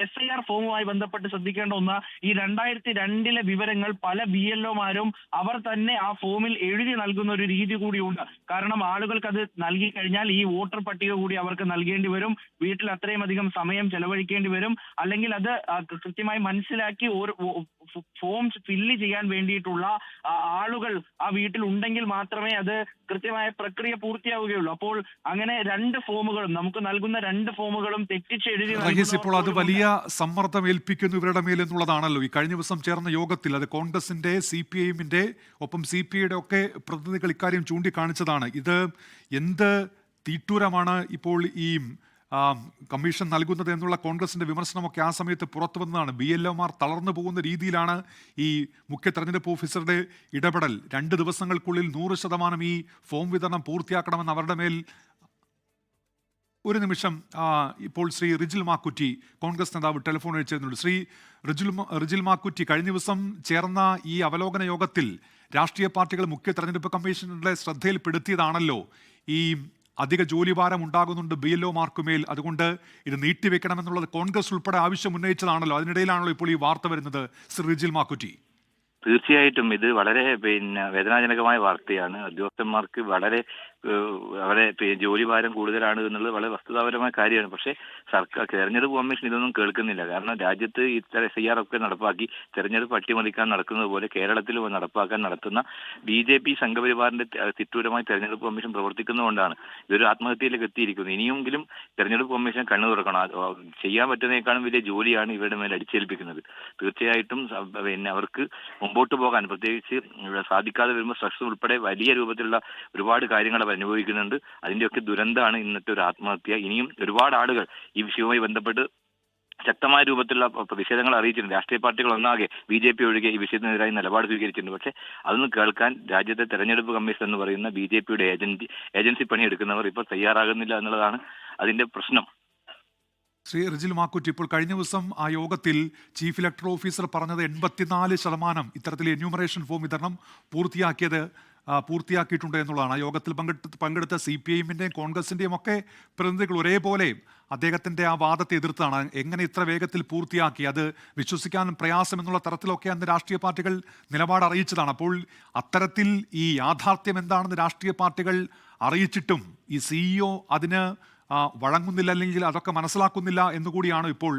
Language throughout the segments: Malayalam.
എസ് ഐ ആർ ഫോമുമായി ബന്ധപ്പെട്ട് ശ്രദ്ധിക്കേണ്ട ഒന്ന് ഈ രണ്ടായിരത്തി രണ്ടിലെ വിവരങ്ങൾ പല ബി എൽ ഒമാരും അവർ തന്നെ ആ ഫോമിൽ എഴുതി നൽകുന്ന ഒരു രീതി കൂടിയുണ്ട്. കാരണം ആളുകൾക്ക് അത് നൽകി കഴിഞ്ഞാൽ ഈ വോട്ടർ പട്ടിക കൂടി അവർക്ക് നൽകേണ്ടി വരും. വീട്ടിൽ അത്രയും അധികം സമയം ചെലവഴിക്കേണ്ടി വരും. അല്ലെങ്കിൽ അത് കൃത്യമായി മനസ്സിലാക്കി ഒരു ഫോംസ് ഫില്ല് ചെയ്യാൻ വേണ്ടിയിട്ടുള്ള ആളുകൾ ആ വീട്ടിൽ ഉണ്ടെങ്കിൽ മാത്രമേ അത് കൃത്യമായ പ്രക്രിയ പൂർത്തിയാവുകയുള്ളൂ. അപ്പോൾ അങ്ങനെ രണ്ട് ഫോമുകളും നമുക്ക് നൽകുന്ന രണ്ട് ഫോമുകളും തെറ്റിച്ചെഴുതി ഇപ്പോൾ അത് വലിയ സമ്മർദ്ദം ഏൽപ്പിക്കുന്നു ഇവരുടെ മേൽ എന്നുള്ളതാണല്ലോ. ഈ കഴിഞ്ഞ ദിവസം ചേർന്ന യോഗത്തിൽ അത് കോൺഗ്രസിന്റെ സി പി ഐഎമ്മിന്റെ ഒപ്പം സി പി ഐയുടെ ഒക്കെ പ്രതിനിധികൾ ഇക്കാര്യം ചൂണ്ടിക്കാണിച്ചതാണ്. ഇത് എന്ത് തീട്ടൂരമാണ് ഇപ്പോൾ ഈ കമ്മീഷൻ നൽകുന്നത് എന്നുള്ള കോൺഗ്രസിന്റെ വിമർശനമൊക്കെ ആ സമയത്ത് പുറത്തു വന്നതാണ്. ബി എൽ ഒമാർ തളർന്നു പോകുന്ന രീതിയിലാണ് ഈ മുഖ്യ തെരഞ്ഞെടുപ്പ് ഓഫീസറുടെ ഇടപെടൽ. രണ്ട് ദിവസങ്ങൾക്കുള്ളിൽ നൂറ് ശതമാനം ഈ ഫോം വിതരണം പൂർത്തിയാക്കണമെന്ന് അവരുടെ മേൽ ഒരു നിമിഷം ഇപ്പോൾ ശ്രീ റിജിൽ മാക്കുറ്റി കോൺഗ്രസ് നേതാവ് ടെലിഫോൺ അയച്ചിരുന്നുണ്ട്. ശ്രീ റിജിൽ റിജിൽ മാക്കുറ്റി കഴിഞ്ഞ ദിവസം ചേർന്ന ഈ അവലോകന യോഗത്തിൽ രാഷ്ട്രീയ പാർട്ടികൾ മുഖ്യ തെരഞ്ഞെടുപ്പ് കമ്മീഷനുടെ ശ്രദ്ധയിൽപ്പെടുത്തിയതാണല്ലോ ഈ അധിക ജോലിഭാരം ഉണ്ടാകുന്നുണ്ട് ബി എൽ ഒമാർക്കുമേൽ അതുകൊണ്ട് ഇത് നീട്ടിവെക്കണമെന്നുള്ളത് കോൺഗ്രസ് ഉൾപ്പെടെ ആവശ്യം ഉന്നയിച്ചതാണല്ലോ. അതിനിടയിലാണല്ലോ ഇപ്പോൾ ഈ വാർത്ത വരുന്നത്. ശ്രീ റിജിൽ മാക്കുറ്റി. തീർച്ചയായിട്ടും ഇത് വളരെ പിന്നെ വേദനാജനകമായ വാർത്തയാണ്. ഉദ്യോഗസ്ഥന്മാർക്ക് വളരെ അവരെ ജോലി ജോലിഭാരം കൂടുതലാണ് എന്നുള്ളത് വളരെ വസ്തുതാപരമായ കാര്യമാണ്. പക്ഷേ സർക്കാർ തെരഞ്ഞെടുപ്പ് കമ്മീഷൻ ഇതൊന്നും കേൾക്കുന്നില്ല. കാരണം രാജ്യത്ത് ഇത്തരം എസ് ഒക്കെ നടപ്പാക്കി തെരഞ്ഞെടുപ്പ് അട്ടിമറിക്കാൻ നടക്കുന്നത് പോലെ കേരളത്തിൽ നടപ്പാക്കാൻ നടത്തുന്ന ബി ജെ പി സംഘപരിവാറിന്റെ തിട്ടൂരമായി തെരഞ്ഞെടുപ്പ് കമ്മീഷൻ പ്രവർത്തിക്കുന്നതുകൊണ്ടാണ് ഇതൊരു ആത്മഹത്യയിലേക്ക് എത്തിയിരിക്കുന്നത്. ഇനിയെങ്കിലും തെരഞ്ഞെടുപ്പ് കമ്മീഷൻ കണ്ണു തുറക്കണം. ചെയ്യാൻ പറ്റുന്നതിനേക്കാളും വലിയ ജോലിയാണ് ഇവരുടെ മേൽ അടിച്ചേൽപ്പിക്കുന്നത്. തീർച്ചയായിട്ടും പിന്നെ അവർക്ക് മുമ്പോട്ട് പോകാൻ പ്രത്യേകിച്ച് സാധിക്കാതെ വരുമ്പോൾ സ്ട്രെസ് ഉൾപ്പെടെ വലിയ രൂപത്തിലുള്ള ഒരുപാട് കാര്യങ്ങൾ അവർ അനുഭവിക്കുന്നുണ്ട്. അതിന്റെയൊക്കെ ദുരന്തമാണ് ഇന്നത്തെ ഒരു ആത്മഹത്യ. ഇനിയും ഒരുപാട് ആളുകൾ ഈ വിഷയവുമായി ബന്ധപ്പെട്ട് ശക്തമായ രൂപത്തിലുള്ള പ്ര- പ്രതിഷേധങ്ങൾ അറിയിച്ചിട്ടുണ്ട്. രാഷ്ട്രീയ പാർട്ടികൾ ഒന്നാകെ ബി ജെ പി ഒഴികെ ഈ വിഷയത്തിനെതിരായി നിലപാട് സ്വീകരിച്ചിട്ടുണ്ട്. പക്ഷേ അതൊന്നും കേൾക്കാൻ രാജ്യത്തെ തെരഞ്ഞെടുപ്പ് കമ്മീഷൻ എന്ന് പറയുന്ന ബി ജെ പിയുടെ ഏജൻസി ഏജൻസി പണിയെടുക്കുന്നവർ ഇപ്പോൾ തയ്യാറാകുന്നില്ല എന്നുള്ളതാണ് അതിന്റെ പ്രശ്നം. ശ്രീ റിജിൽ മാക്കുറ്റി ഇപ്പോൾ കഴിഞ്ഞ ദിവസം ആ യോഗത്തിൽ ചീഫ് ഇലക്ടറൽ ഓഫീസർ പറഞ്ഞത് എൺപത്തിനാല് ശതമാനം ഇത്തരത്തിൽ എന്യൂമറേഷൻ ഫോം വിതരണം പൂർത്തിയാക്കിയത് പൂർത്തിയാക്കിയിട്ടുണ്ട് എന്നുള്ളതാണ്. ആ യോഗത്തിൽ പങ്കെടുത്ത് പങ്കെടുത്ത സി പി ഐഎമ്മിന്റെയും കോൺഗ്രസിന്റെയും ഒക്കെ പ്രതിനിധികൾ ഒരേപോലെ അദ്ദേഹത്തിന്റെ ആ വാദത്തെ എതിർത്താണ്. എങ്ങനെ ഇത്ര വേഗത്തിൽ പൂർത്തിയാക്കി? അത് വിശ്വസിക്കാൻ പ്രയാസം എന്നുള്ള തരത്തിലൊക്കെ അന്ന് രാഷ്ട്രീയ പാർട്ടികൾ നിലപാട് അറിയിച്ചതാണ്. അപ്പോൾ അത്തരത്തിൽ ഈ യാഥാർത്ഥ്യം എന്താണെന്ന് രാഷ്ട്രീയ പാർട്ടികൾ അറിയിച്ചിട്ടും ഈ സിഇഒ അതിന് ആ, വഴങ്ങുന്നില്ല അല്ലെങ്കിൽ അതൊക്കെ മനസ്സിലാക്കുന്നില്ല എന്നുകൂടിയാണ് ഇപ്പോൾ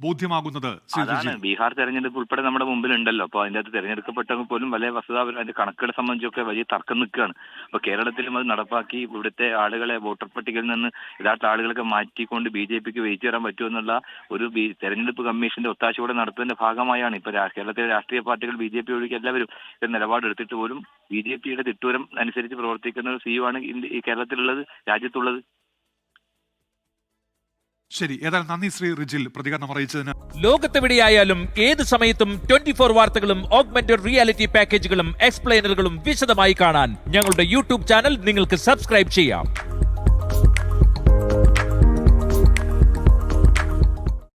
ബോധ്യമാകുന്നത് അതാണ് ബീഹാർ തെരഞ്ഞെടുപ്പ് ഉൾപ്പെടെ നമ്മുടെ മുമ്പിൽ ഉണ്ടല്ലോ അപ്പോൾ അതിന്റെ അകത്ത് തെരഞ്ഞെടുക്കപ്പെട്ടവർ പോലും വലിയ വസ്തുതാപരം അതിന്റെ കണക്കുകളെ സംബന്ധിച്ചൊക്കെ വലിയ തർക്കം നിൽക്കുകയാണ്. അപ്പോൾ കേരളത്തിലും അത് നടപ്പാക്കി ഇവിടുത്തെ ആളുകളെ വോട്ടർ പട്ടികയിൽ നിന്ന് യഥാർത്ഥ ആളുകളൊക്കെ മാറ്റിക്കൊണ്ട് ബി ജെ പിക്ക് വെയിറ്റ് ചെയ്യാൻ പറ്റുമെന്നുള്ള ഒരു ബി- തെരഞ്ഞെടുപ്പ് കമ്മീഷന്റെ ഒത്താശയോടെ നടത്തുന്നതിന്റെ ഭാഗമായാണ് ഇപ്പൊ കേരളത്തിലെ രാഷ്ട്രീയ പാർട്ടികൾ ബി ജെ പി ഒഴികെ എല്ലാവരും ഒരു നിലപാടെടുത്തിട്ട് പോലും ബി ജെ പിയുടെ തിട്ടൂരം അനുസരിച്ച് പ്രവർത്തിക്കുന്ന ഒരു സിയു ആണ് ഈ കേരളത്തിലുള്ളത് രാജ്യത്തുള്ളത്. ശരി ഏതായാലും നന്ദി ശ്രീ റിജിൽ പ്രതികരണം അറിയിച്ചതിന്. ലോകത്തെവിടെയായാലും ഏത് സമയത്തും ട്വന്റി ഫോർ വാർത്തകളും ഓഗ്മെന്റഡ് റിയാലിറ്റി പാക്കേജുകളും എക്സ്പ്ലെയിനറുകളും വിശദമായി കാണാൻ ഞങ്ങളുടെ യൂട്യൂബ് ചാനൽ നിങ്ങൾക്ക് സബ്സ്ക്രൈബ് ചെയ്യാം.